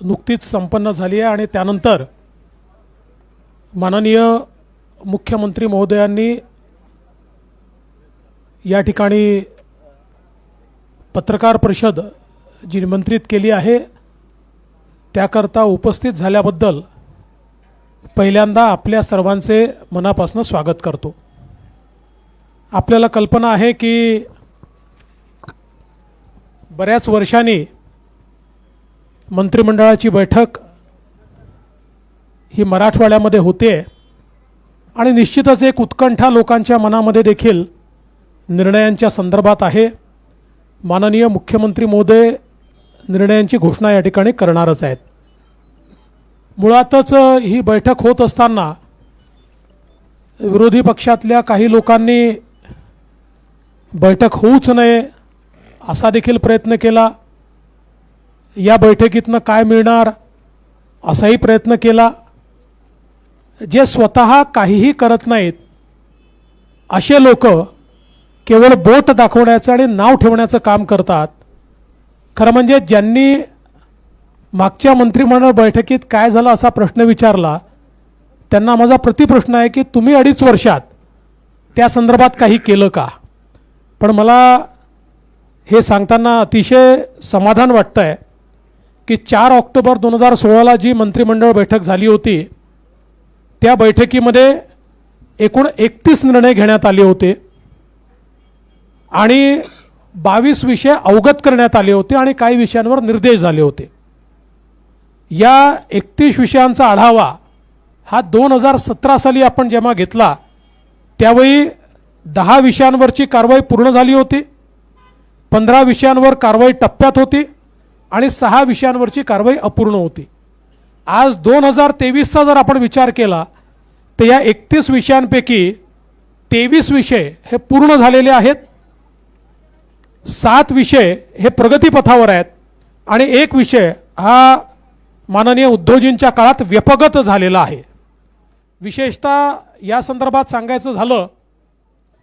नुकतीच संपन्न झाली आहे आणि त्यानंतर माननीय मुख्यमंत्री महोदयांनी या ठिकाणी पत्रकार परिषद जी निमंत्रित केली आहे त्याकरता उपस्थित झाल्याबद्दल पहिल्यांदा आपल्या सर्वांचे मनापासून स्वागत करतो. आपल्याला कल्पना आहे की बऱ्याच वर्षांनी मंत्रिमंडळाची बैठक ही मराठवाड्यामध्ये होते आणि निश्चितच एक उत्कंठा लोकांच्या मनामध्ये देखील निर्णयांच्या संदर्भात आहे. माननीय मुख्यमंत्री महोदय निर्णयांची घोषणा या ठिकाणी करणारच आहेत. मुळातच ही बैठक होत असताना विरोधी पक्षातल्या काही लोकांनी बैठक होऊच नये असा देखील प्रयत्न केला. या बैठकीतनं काय मिळणार? असाही प्रयत्न केला. जे स्वतः काहीही करत नाहीत असे लोक केवळ बोट दाखवण्याचं आणि नाव ठेवण्याचं काम करतात. खरं म्हणजे ज्यांनी मागच्या मंत्रिमंडळ बैठकीत काय झालं असा प्रश्न विचारला त्यांना माझा प्रतिप्रश्न आहे की तुम्ही अडीच वर्षात त्या संदर्भात काही केलं का? पण मला हे सांगताना अतिशय समाधान वाटतं आहे की चार ऑक्टोबर दोन हजार सोळाला जी मंत्रिमंडळ बैठक झाली होती त्या बैठकीमध्ये एकूण एकतीस निर्णय घेण्यात आले होते आणि बावीस विषय अवगत करण्यात आले होते आणि काही विषयांवर निर्देश झाले होते. या एकतीस विषयांचा आढावा हा दोन हजार सतरा साली आपण जेव्हा घेतला त्यावेळी दहा विषयांवरची कारवाई पूर्ण झाली होती पंधरा विषयांवर कारवाई टप्प्यात होती आणि सहा विषयांवरची कारवाई अपूर्ण होती. आज दोन हजार तेवीसचा जर आपण विचार केला तर या एकतीस विषयांपैकी तेवीस विषय हे पूर्ण झालेले आहेत. सात विषय हे प्रगतीपथावर आहेत. आणि एक विषय हा माननीय उद्धवजींच्या काळात व्यपगत झालेला आहे. विशेषतः या संदर्भात सांगायचं झालं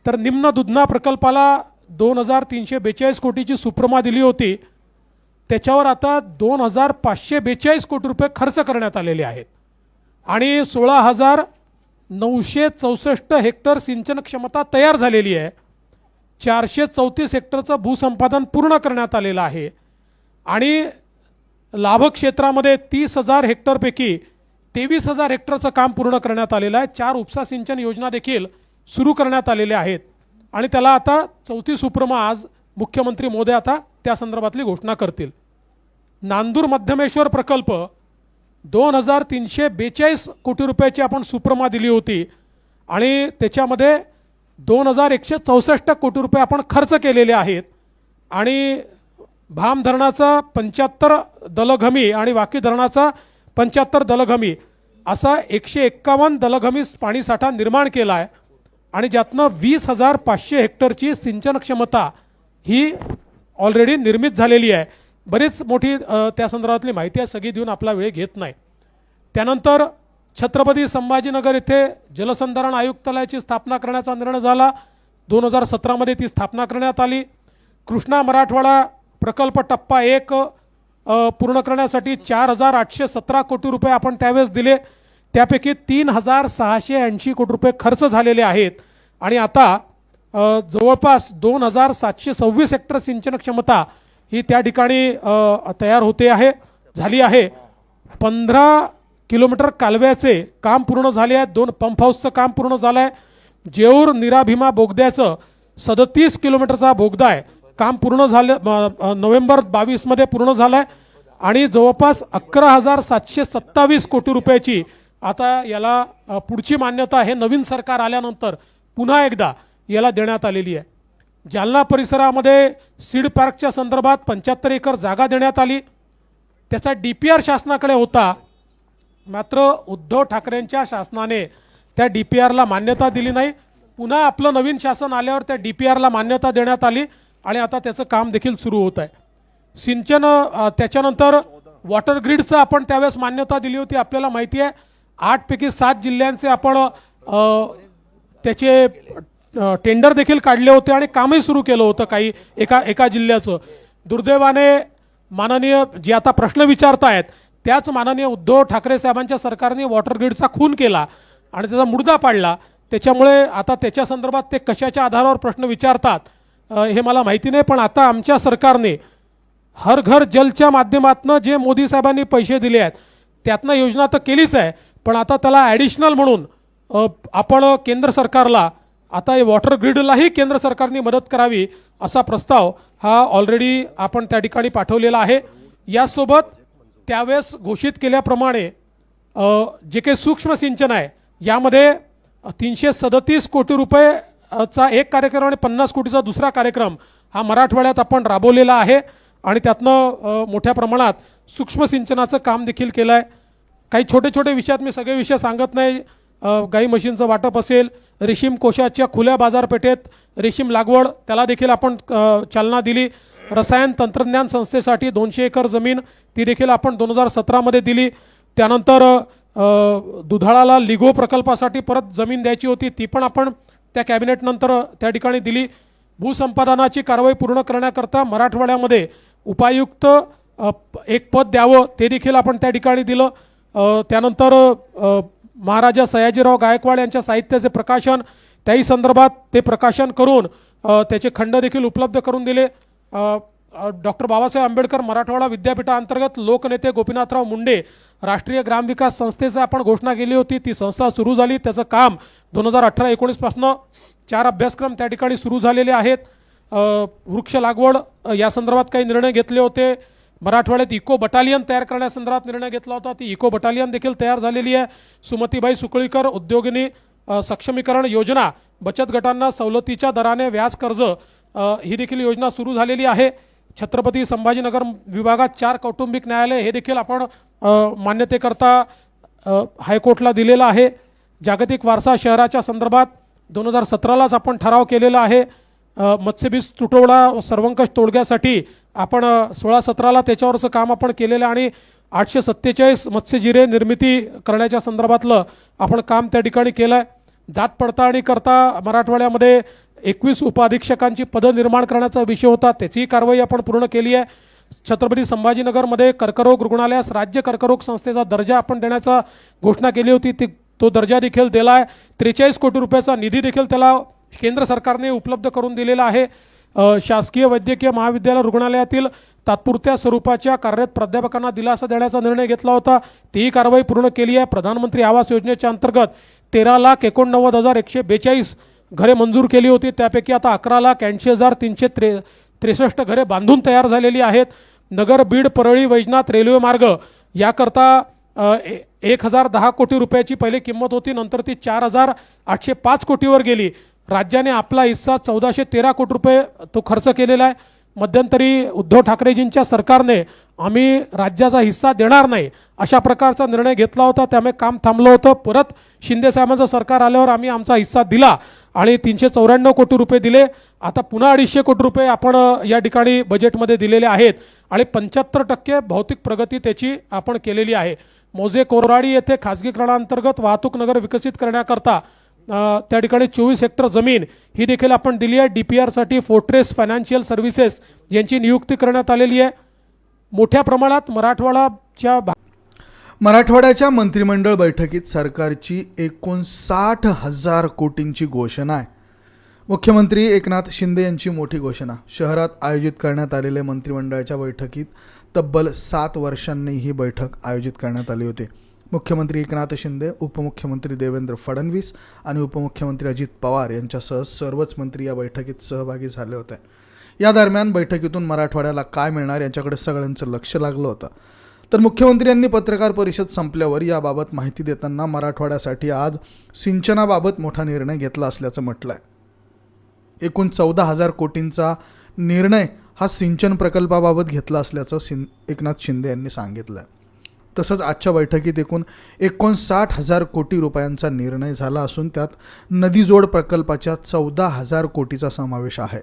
तर निम्न दुधना प्रकल्पाला दोन हजार तीनशे बेचाळीस कोटीची सुप्रमा दिली होती. त्याच्यावर आता दोन हजार पाचशे बेचाळीस कोटी रुपये खर्च करण्यात आलेले आहेत. आणि सोळा हजार नऊशे चौसष्ट हेक्टर सिंचन क्षमता तयार झालेली आहे. चारशे चौतीस हेक्टरचं भूसंपादन पूर्ण करण्यात आलेलं आहे. आणि लाभक्षेत्रामध्ये तीस हजार हेक्टरपैकी तेवीस हजार हेक्टरचं काम पूर्ण करण्यात आलेलं आहे. चार उपसा सिंचन योजना देखील सुरू करण्यात आलेल्या आहेत. आणि त्याला आता चौथी सुप्रमा आज मुख्यमंत्री मोदी आता त्या संदर्भातली घोषणा करतील. नांदूर मध्यमेश्वर प्रकल्प दोन हजार तीनशे बेचाळीस कोटी रुपयाची आपण सुप्रमा दिली होती आणि त्याच्यामध्ये दोन हजार एकशे चौसष्ट कोटी रुपये आपण खर्च केलेले आहेत आणि भाम धरणाचा पंच्याहत्तर दलघमी आणि वाकी धरणाचा पंच्याहत्तर दलघमी असा एकशे एक्कावन्न दलघमी पाणीसाठा निर्माण केला आहे आणि ज्यातनं वीस हजार पाचशे हेक्टरची सिंचन क्षमता ही ऑलरेडी निर्मित झालेली आहे. बरीच मोठी त्या संदर्भातली माहिती आहे. सगळी देऊन आपला वेळ घेत नाही. त्यानंतर छत्रपती संभाजीनगर येथे जलसंधारण आयुक्तालयाची स्थापना करण्याचा निर्णय झाला. दोन हजार सतरामध्ये ती स्थापना करण्यात आली. कृष्णा मराठवाडा प्रकल्प टप्पा एक पूर्ण करण्यासाठी चार हजार आठशे सतरा कोटी रुपये आपण त्यावेळेस दिले. त्यापैकी तीन हजार सहाशे ऐंशी कोटी रुपये खर्च झालेले आहेत. आणि आता जवळपास दोन हजार सातशे सव्वीस हेक्टर सिंचन क्षमता ही त्या ठिकाणी तयार होते आहे झाली आहे. पंधरा किलोमीटर कालव्याचे काम पूर्ण झाले आहे दोन पंप हाऊसचं काम पूर्ण झालं आहे. जेऊर निराभीमा बोगद्याचं सदतीस किलोमीटरचा बोगदा आहे. काम पूर्ण झालं नोव्हेंबर बावीसमध्ये पूर्ण झालं आहे. आणि जवळपास अकरा हजार सातशे सत्तावीस कोटी रुपयाची आता याला पुढची मान्यता हे नवीन सरकार आल्यानंतर पुन्हा एकदा याला देण्यात आलेली आहे. जालना परिसरामध्ये सीड पार्कच्या संदर्भात पंच्याहत्तर एकर जागा देण्यात आली. त्याचा डी पी आर शासनाकडे होता. मात्र उद्धव ठाकरेंच्या शासनाने त्या डी पी आरला मान्यता दिली नाही. पुन्हा आपलं नवीन शासन आल्यावर त्या डी पी आरला मान्यता देण्यात आली आणि आता त्याचं काम देखील सुरू होत आहे. सिंचन त्याच्यानंतर वॉटर ग्रीडचं आपण त्यावेळेस मान्यता दिली होती आपल्याला माहिती आहे. आठपैकी सात जिल्ह्यांचे आपण त्याचे टेंडर देखील काढले होते आणि कामही सुरू केलं होतं काही एका एका जिल्ह्याचं. दुर्दैवाने माननीय जे आता प्रश्न विचारतायत त्याच माननीय उद्धव ठाकरे साहेबांच्या सरकारने वॉटर ग्रीडचा खून केला आणि त्याचा मुडदा पाडला. त्याच्यामुळे आता त्याच्या संदर्भात ते कशाच्या आधारावर प्रश्न विचारतात हे मला माहिती नाही पण आता आमच्या सरकारने हर घर जलच्या माध्यमातून जे मोदी साहेबांनी पैसे दिले आहेत त्यातनं योजना तर केलीच आहे पण आता त्याला ॲडिशनल म्हणून आपण केंद्र सरकारला आता हे वॉटर ग्रीडलाही केंद्र सरकारने मदत करावी असा प्रस्ताव हा ऑलरेडी आपण त्या ठिकाणी पाठवलेला आहे. यासोबत त्यावेळेस घोषित केल्याप्रमाणे जे काही सूक्ष्म सिंचन आहे यामध्ये तीनशे सदतीस कोटी रुपये चा एक कार्यक्रम आणि पन्नास कोटीचा दुसरा कार्यक्रम हा मराठवाड्यात आपण राबवलेला आहे आणि त्यातनं मोठ्या प्रमाणात सूक्ष्म सिंचनाचं काम देखील केलं आहे काही छोटे छोटे विषयात मी सगळे विषय सांगत नाही. गाई म्हशींचं वाटप असेल रेशीम कोशाच्या खुल्या बाजारपेठेत रेशीम लागवड त्याला देखील आपण चालना दिली. रसायन तंत्रज्ञान संस्थेसाठी दोनशे एकर जमीन ती देखील आपण दोन हजार सतरामध्ये दिली. त्यानंतर दुधाळाला लिगो प्रकल्पासाठी परत जमीन द्यायची होती ती पण आपण त्या कॅबिनेटनंतर त्या ठिकाणी दिली. भूसंपादनाची कारवाई पूर्ण करण्याकरता मराठवाड्यामध्ये उपायुक्त एक पद द्यावं ते देखील आपण त्या ठिकाणी दिलं. त्यानंतर महाराजा सयाजीराव गायकवाड यांच्या साहित्याचे प्रकाशन त्याही संदर्भात ते प्रकाशन करून त्याचे खंड देखील उपलब्ध करून दिले. डॉक्टर बाबासाहेब आंबेडकर मराठवाडा विद्यापीठाअंतर्गत लोकनेते गोपीनाथराव मुंडे राष्ट्रीय ग्रामविकास संस्थेचं आपण घोषणा केली होती. ती संस्था सुरू झाली. त्याचं काम दोन हजार अठरा एकोणीसपासनं चार अभ्यासक्रम त्या ठिकाणी सुरू झालेले आहेत. वृक्ष लागवड या संदर्भात काही निर्णय घेतले होते. मराठवाड्यात इको बटालियन तयार करण्यासंदर्भात निर्णय घेतला होता. ती इको बटालियन देखील तयार झालेली आहे. सुमतीबाई सुकळीकर उद्योगिनी सक्षमीकरण योजना बचत गटांना सवलतीच्या दराने व्याज कर्ज ही देखील योजना सुरू झालेली आहे. छत्रपती संभाजीनगर विभागात चार कौटुंबिक न्यायालय हे देखील आपण मान्यतेकरता हायकोर्टला दिलेलं आहे. जागतिक वारसा शहराच्या संदर्भात दोन हजार सतरालाच आपण ठराव केलेला आहे. मत्स्यबीज तुटवडा सर्वंकष तोडग्यासाठी आपण सोळा सतराला त्याच्यावरचं काम आपण केलेलं आहे आणि आठशे सत्तेचाळीस मत्स्यजिरे निर्मिती करण्याच्या संदर्भातलं आपण काम त्या ठिकाणी केलं आहे जात पडताळणी करता मराठवाड्यामध्ये एकवीस उपअधीक्षकांची पदं निर्माण करण्याचा विषय होता त्याचीही कारवाई आपण पूर्ण केली आहे. छत्रपती संभाजीनगरमध्ये कर्करोग रुग्णालयास राज्य कर्करोग संस्थेचा दर्जा आपण देण्याचा घोषणा केली होती ती तो दर्जा देखील दिला आहे त्रेचाळीस कोटी रुपयाचा निधी देखील त्याला केंद्र सरकारने उपलब्ध करून दिलेला आहे. शासकीय वैद्यकीय महाविद्यालय रुग्णालयातील तात्पुरत्या स्वरूपाच्या कार्यरत प्राध्यापकांना दिलासा देण्याचा निर्णय घेतला होता. तीही कारवाई पूर्ण केली आहे. प्रधानमंत्री आवास योजनेच्या अंतर्गत तेरा लाख एकोणनव्वद हजार एकशे बेचाळीस घरे मंजूर केली होती. त्यापैकी आता अकरा लाख ऐंशी हजार तीनशे त्रे त्रेसष्ट घरे बांधून तयार झालेली आहेत. नगर बीड परळी वैजनाथ रेल्वे मार्ग याकरता ए- एक हजार दहा कोटी रुपयाची पहिली किंमत होती. नंतर ती चार हजार आठशे पाच कोटीवर गेली. राज्याने आपला हिस्सा चौदाशे तेरा कोटी रुपये तो खर्च केलेला आहे. मध्यंतरी उद्धव ठाकरेजींच्या सरकारने आम्ही राज्याचा हिस्सा देणार नाही अशा प्रकारचा निर्णय घेतला होता. त्यामुळे काम थांबलं होतं. परत शिंदेसाहेबांचं सरकार आल्यावर आम्ही आमचा हिस्सा दिला आणि तीनशे चौऱ्याण्णव कोटी रुपये दिले. आता पुन्हा अडीचशे कोटी रुपये आपण या ठिकाणी बजेटमध्ये दिलेले आहेत आणि पंच्याहत्तर टक्के भौतिक प्रगती त्याची आपण केलेली आहे. मोजे कोराडी येथे खाजगीकरणांतर्गत वाहतूक नगर विकसित करण्याकरता त्या ठिकाणी चोवीस हेक्टर जमीन ही देखील आपण दिली आहे. डी पी आरसाठी फोर्ट्रेस फायनान्शियल सर्व्हिसेस यांची नियुक्ती करण्यात आलेली आहे. मोठ्या प्रमाणात मराठवाडाच्या भा- मराठवाड्याच्या मंत्रिमंडळ बैठकीत सरकारची एकूण साठ हजार कोटींची घोषणा आहे. मुख्यमंत्री एकनाथ शिंदे यांची मोठी घोषणा. शहरात आयोजित करण्यात आलेल्या मंत्रिमंडळाच्या बैठकीत तब्बल सात वर्षांनी ही बैठक आयोजित करण्यात आली होती. मुख्यमंत्री एकनाथ शिंदे उपमुख्यमंत्री देवेंद्र फडणवीस आणि उपमुख्यमंत्री अजित पवार यांच्यासह सर्वच मंत्री या बैठकीत सहभागी झाले होते. या दरम्यान बैठकीतून मराठवाड्याला काय मिळणार याच्याकडे सगळ्यांचं लक्ष लागलं होतं. तर मुख्यमंत्र्यांनी पत्रकार परिषद संपल्यावर याबाबत माहिती देताना मराठवाड्यासाठी आज सिंचनाबाबत मोठा निर्णय घेतला असल्याचं म्हटलं आहे एकूण चौदा हजार कोटींचा निर्णय हा सिंचन प्रकल्पाबाबत घेतला असल्याचं सिं एकनाथ शिंदे यांनी सांगितलं आहे तसंच आजच्या बैठकीत एकूण एकोणसाठ हजार कोटी रुपयांचा निर्णय झाला असून त्यात नदीजोड प्रकल्पाच्या चौदा हजार कोटीचा समावेश आहे.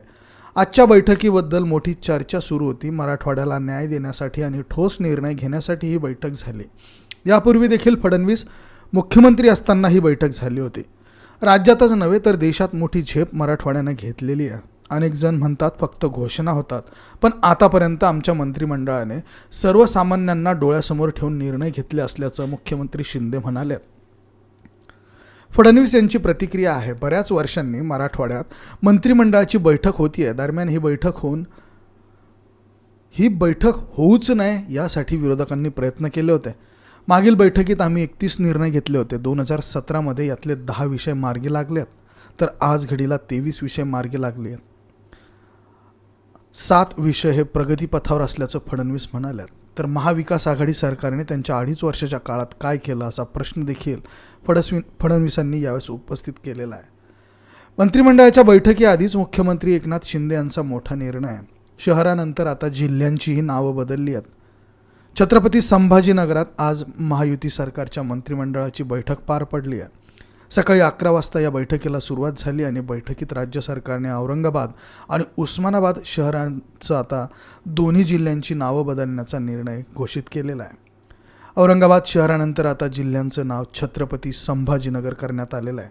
आजच्या बैठकीबद्दल मोठी चर्चा सुरू होती. मराठवाड्याला न्याय देण्यासाठी आणि ठोस निर्णय घेण्यासाठी ही बैठक झाली. यापूर्वी देखील फडणवीस मुख्यमंत्री असताना ही बैठक झाली होती. राज्यातच नव्हे तर देशात मोठी झेप मराठवाड्यानं घेतलेली आहे. अनेक जण म्हणतात फक्त घोषणा होतात. पण आतापर्यंत आमच्या मंत्रिमंडळाने सर्वसामान्यांना डोळ्यासमोर ठेवून निर्णय घेतले असल्याचं मुख्यमंत्री शिंदे म्हणाले फडणवीस यांची प्रतिक्रिया आहे बऱ्याच वर्षांनी मराठवाड्यात मंत्रिमंडळाची बैठक होतीये दरम्यान ही बैठक होऊन ही बैठक होऊच नये यासाठी विरोधकांनी प्रयत्न केले होते. मागील बैठकीत आम्ही एकतीस निर्णय घेतले होते दोन हजार सतरामध्ये यातले दहा विषय मार्गी लागलेत. तर आज घडीला तेवीस विषय मार्गी लागले आहेत सात विषय हे प्रगतीपथावर असल्याचं फडणवीस म्हणाल्यात. तर महाविकास आघाडी सरकारने त्यांच्या अडीच वर्षाच्या काळात काय केलं असा प्रश्न देखील फडसवी फडणवीसांनी यावेळेस उपस्थित केलेला आहे. मंत्रिमंडळाच्या बैठकीआधीच मुख्यमंत्री एकनाथ शिंदे यांचा मोठा निर्णय आहे. शहरानंतर आता जिल्ह्यांचीही नावं बदलली आहेत. छत्रपती संभाजीनगरात आज महायुती सरकारच्या मंत्रिमंडळाची बैठक पार पडली आहे. सकाळी अकरा वाजता या बैठकीला सुरुवात झाली आणि बैठकीत राज्य सरकारने औरंगाबाद आणि उस्मानाबाद शहरांचं आता दोन्ही जिल्ह्यांची नावं बदलण्याचा निर्णय घोषित केलेला आहे. औरंगाबाद शहरानंतर आता जिल्ह्यांचं नाव छत्रपती संभाजीनगर करण्यात आलेलं आहे.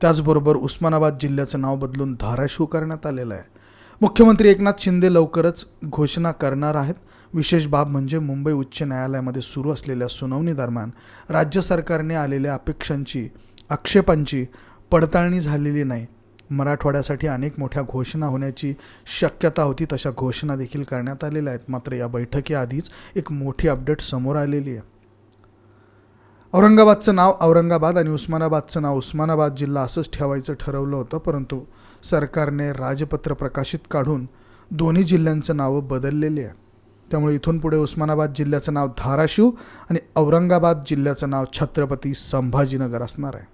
त्याचबरोबर उस्मानाबाद जिल्ह्याचं नाव बदलून धाराशिव करण्यात आलेलं आहे. मुख्यमंत्री एकनाथ शिंदे लवकरच घोषणा करणार आहेत. विशेष बाब म्हणजे मुंबई उच्च न्यायालयामध्ये सुरू असलेल्या सुनावणीदरम्यान राज्य सरकारने आलेल्या अपेक्षांची आक्षेपांची पडताळणी झालेली नाही. मराठवाड्यासाठी अनेक मोठ्या घोषणा होण्याची शक्यता होती तशा घोषणा देखील करण्यात आलेल्या आहेत. मात्र या बैठकीआधीच एक मोठी अपडेट समोर आलेली आहे. औरंगाबादचं नाव औरंगाबाद आणि उस्मानाबादचं नाव उस्मानाबाद जिल्हा असंच ठेवायचं ठरवलं होतं परंतु सरकारने राजपत्र प्रकाशित काढून दोन्ही जिल्ह्यांचं नावं बदललेली आहे. त्यामुळे इथून पुढे उस्मानाबाद जिल्ह्याचं नाव धाराशिव आणि औरंगाबाद जिल्ह्याचं नाव छत्रपती संभाजीनगर असणार आहे.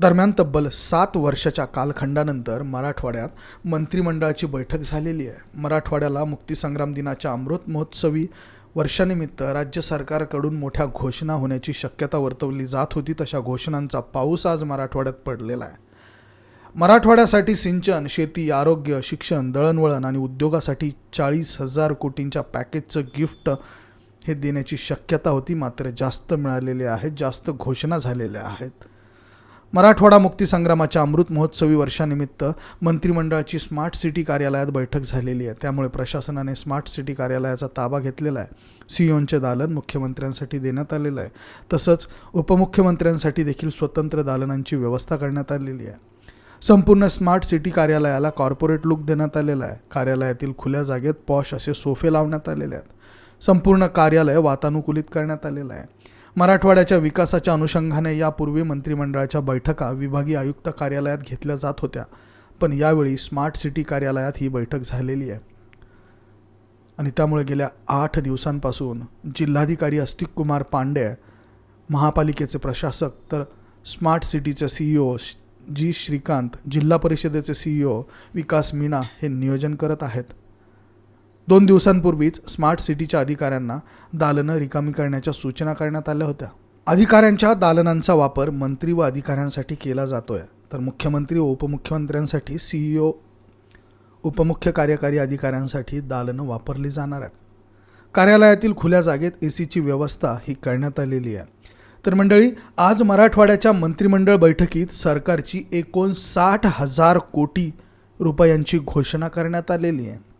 दरम्यान तब्बल सात वर्षाच्या कालखंडानंतर मराठवाड्यात मंत्रिमंडळाची बैठक झालेली आहे. मराठवाड्याला मुक्तीसंग्राम दिनाच्या अमृत महोत्सवी वर्षानिमित्त राज्य सरकारकडून मोठ्या घोषणा होण्याची शक्यता वर्तवली जात होती तशा घोषणांचा पाऊस आज मराठवाड्यात पडलेला आहे. मराठवाड्यासाठी सिंचन शेती आरोग्य शिक्षण दळणवळण आणि उद्योगासाठी चाळीस हजार कोटींच्या पॅकेजचं गिफ्ट हे देण्याची शक्यता होती मात्र जास्त मिळालेले आहेत जास्त घोषणा झालेल्या आहेत. मराठवाडा मुक्तीसंग्रामाच्या अमृत महोत्सवी वर्षानिमित्त मंत्रिमंडळाची स्मार्ट सिटी कार्यालयात बैठक झालेली आहे. त्यामुळे प्रशासनाने स्मार्ट सिटी कार्यालयाचा ताबा घेतलेला आहे. सीओनचे दालन मुख्यमंत्र्यांसाठी देण्यात आलेलं आहे. तसंच उपमुख्यमंत्र्यांसाठी देखील स्वतंत्र दालनांची व्यवस्था करण्यात आलेली आहे. संपूर्ण स्मार्ट सिटी कार्यालयाला कॉर्पोरेट लुक देण्यात आलेला आहे. कार्यालयातील खुल्या जागेत पॉश असे सोफे लावण्यात आलेले आहेत. संपूर्ण कार्यालय वातानुकूलित करण्यात आलेलं आहे. मराठवाड्याच्या विकासाच्या अनुषंगाने यापूर्वी मंत्रिमंडळाच्या बैठका विभागीय आयुक्त कार्यालयात घेतल्या जात होत्या. पण यावेळी स्मार्ट सिटी कार्यालयात ही बैठक झालेली आहे. आणि त्यामुळे गेल्या आठ दिवसांपासून जिल्हाधिकारी अस्तिक कुमार पांडे महापालिकेचे प्रशासक तर स्मार्ट सिटीचे सीईओ जी श्रीकांत जिल्हा परिषदेचे सीईओ विकास मीणा हे नियोजन करत आहेत. दोन दिवसांपूर्वीच स्मार्ट सिटीच्या अधिकाऱ्यांना दालनं रिकामी करण्याच्या सूचना करण्यात आल्या होत्या. अधिकाऱ्यांच्या दालनांचा वापर मंत्री व अधिकाऱ्यांसाठी केला जातोय. तर मुख्यमंत्री व उपमुख्यमंत्र्यांसाठी सीईओ उपमुख्य कार्यकारी अधिकाऱ्यांसाठी दालनं वापरली जाणार आहेत. कार्यालयातील खुल्या जागेत ए सीची व्यवस्था ही करण्यात आलेली आहे. तर मंडळी आज मराठवाड्याच्या मंत्रिमंडळ बैठकीत सरकारची एकोणसाठ हजार कोटी रुपयांची घोषणा करण्यात आलेली आहे.